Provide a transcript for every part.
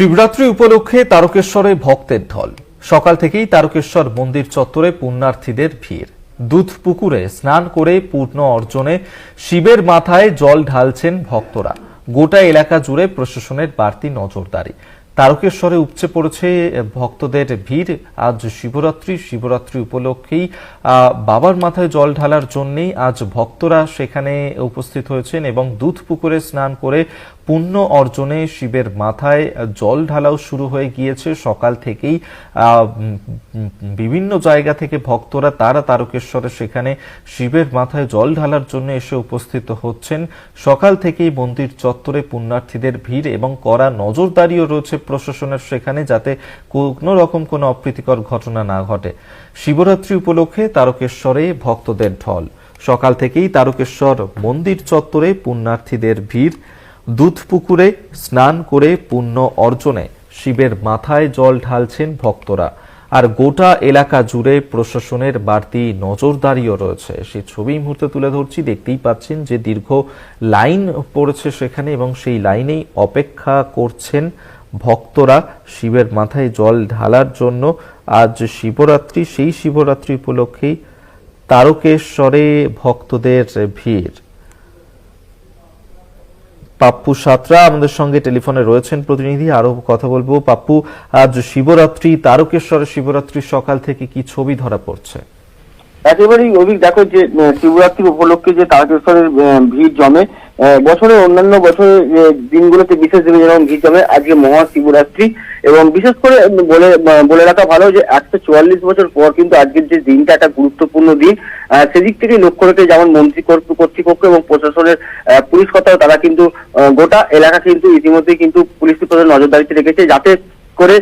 শিবরাত্রি উপলক্ষে তারকেশ্বরে ভক্তের ঢল। সকাল থেকেই তারকেশ্বর মন্দির চত্বরে পুণ্যার্থীদের ভিড়। দুধ পুকুরে স্নান করে পূর্ণ অর্জনে শিবের মাথায় জল ঢালছেন ভক্তরা। গোটা এলাকা জুড়ে প্রশাসনের বাড়তি নজরদারি। তারকেশ্বরে উপচে পড়েছে ভক্তদের ভিড়। আজ শিবরাত্রি শিবরাত্রি উপলক্ষেই বাবার মাথায় জল ঢালার জন্যেই আজ ভক্তরা সেখানে উপস্থিত হয়েছেন এবং দুধ পুকুরে স্নান করে পুণ্য অর্জনে শিবের মাথায় জল ঢালাও শুরু হয়ে গিয়েছে। সকাল থেকেই বিভিন্ন জায়গা থেকে ভক্তরা তারা তারকেশ্বরে সেখানে শিবের মাথায় জল ঢালার জন্য এসে উপস্থিত হচ্ছেন। সকাল থেকেই মন্দির চত্বরে পুণ্যার্থীদের ভিড় এবং কড়া নজরদারিও রয়েছে প্রশাসনের সেখানে যাতে কোনো রকম কোনো অপ্রীতিকর ঘটনা না ঘটে। শিবরাত্রি উপলক্ষে তারকেশ্বরে ভক্তদের ঢল। সকাল থেকেই তারকেশ্বর মন্দির চত্বরে পুণ্যার্থীদের ভিড়। দুধ পুকুরে স্নান করে পুণ্য অর্জনে শিবের মাথায় জল ঢালছেন ভক্তরা। আর গোটা এলাকা জুড়ে প্রশাসনের বাড়তি নজরদারিও রয়েছে। সেই ছবি মুহূর্তে তুলে ধরছি। দেখতেই পাচ্ছেন যে দীর্ঘ লাইন পড়েছে সেখানে এবং সেই লাইনেই অপেক্ষা করছেন ভক্তরা শিবের মাথায় জল ঢালার জন্য। আজ শিবরাত্রি, সেই শিবরাত্রি উপলক্ষেই তারকেশ্বরে ভক্তদের ভিড়। পাপ্পু সাতরা আমাদের সঙ্গে টেলিফোনে রয়েছেন প্রতিনিধি, আরও কথা বলব। পাপ্পু, আজ শিবরাত্রি, তারকেশ্বরের শিবরাত্রির সকাল থেকে কি ছবি ধরা পড়ছে? একেবারেই অভিক দেখো যে শিবরাত্রি উপলক্ষে যে তারকেশ্বরের ভিড় জমে বছরের অন্যান্য বছরের দিনগুলোতে বিশেষ দিনে যেরকম ভিড় জমে, আজকে মহা শিবরাত্রি এবং বিশেষ করে বলে বলে রাখা ভালো যে একশো চুয়াল্লিশ বছর পর কিন্তু আজকের যে দিনটা একটা গুরুত্বপূর্ণ দিন। সেদিক থেকে লক্ষ্য রেখে যেমন মন্ত্রী কর্তৃ- কর্তৃপক্ষ এবং প্রশাসনের পুলিশ কর্তারা, তারা কিন্তু গোটা এলাকা কিন্তু ইতিমধ্যে কিন্তু পুলিশ প্রশাসন নজরদারিতে রেখেছে যাতে করে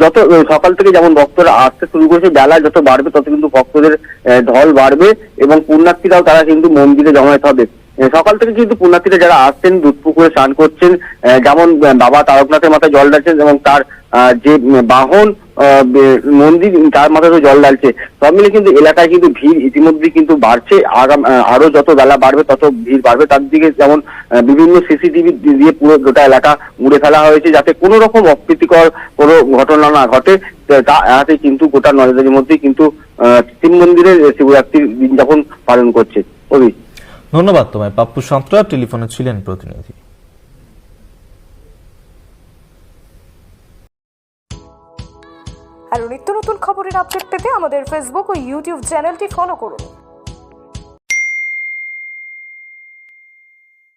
যত সকাল থেকে যেমন ভক্তরা আসতে শুরু করেছে, বেলা যত বাড়বে তত কিন্তু ভক্তদের ঢল বাড়বে এবং পুণ্যার্থীরাও তারা কিন্তু মন্দিরে জমায়েত হবে। সকাল থেকে কিন্তু পুণ্যার্থীরা যারা আসছেন, দুধ পুকুরে স্নান করছেন যেমন বাবা তারকনাথের মাথায় জল ঢালছেন এবং তার যে বাহন মন্দির, তার মাথায় তো জল ঢালছে। সব মিলে কিন্তু এলাকায় কিন্তু ভিড় ইতিমধ্যে কিন্তু বাড়ছে। আগাম আরও যত বেলা বাড়বে, তত ভিড় বাড়বে। তার দিকে যেমন বিভিন্ন সিসিটিভি দিয়ে পুরো গোটা এলাকা মুড়ে ফেলা হয়েছে যাতে কোনো রকম অপ্রীতিকর কোনো ঘটনা না ঘটে। তা- তা এড়াতে কিন্তু গোটা নজরের মধ্যে কিন্তু শিব মন্দিরের শিবরাত্রির দিন যাপন পালন করছে। অভি ধন্যবাদ তোমায়, পাপ্পু সাঁতরা টেলিফোনে ছিলেন প্রতিনিধি। আর নিত্য নতুন খবরের আপডেট পেতে আমাদের ফেসবুক ও ইউটিউব চ্যানেলটি ফলো করুন।